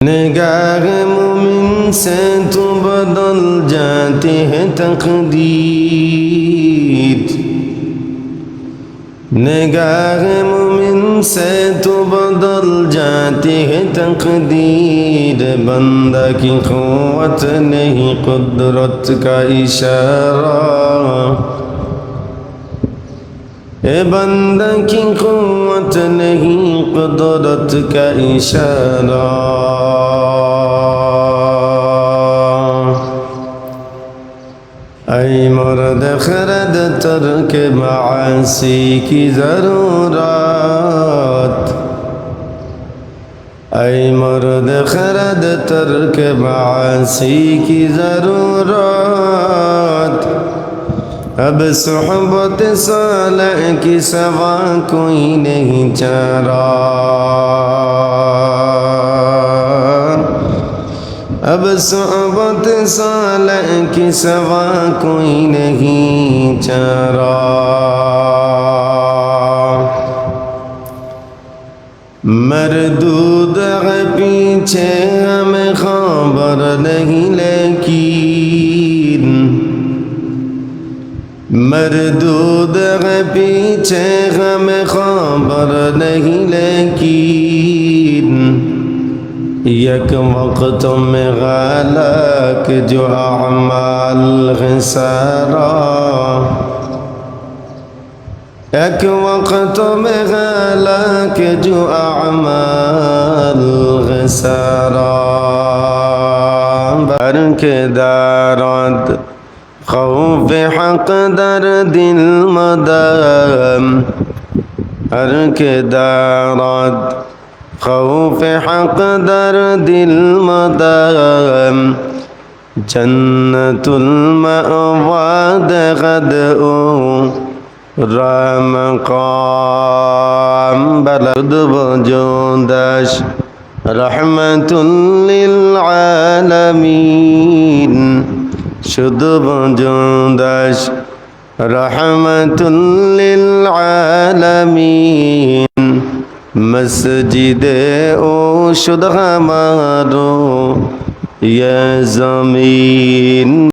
نگاہ مومن سے تو بدل جاتی ہے تقدیر نگاہ مومن سے تو بدل جاتی ہے تقدیر بندہ کی قوت نہیں قدرت کا اشارہ اے بندہ کی قوت نہیں قدرت کا اشارہ أي مرد خرد ترک معاصی کی ضرورات. أي مرد خرد ترک معاصی کی ضرورات. اب صحبت صالح کی سوا کوئی نہیں چارا अब सोहबत सालह की सवा कोई नहीं चारा मरदूद है पीछे हमें खबर नहीं लेकिन मरदूद है पीछे हमें खबर नहीं लेकिन یک وقت میں غلق جو اعمال غسارا ایک وقت میں غلق جو اعمال غسارا برک دارد خوف حق در دل مدام ارک دارد خوف حق در دل مدام المأوى المأواد قد رام قام بلد بجودش رحمة للعالمين. شد بجودش رحمة للعالمين. মসজিদে ও শুধু আমারো ইয়ে জমিন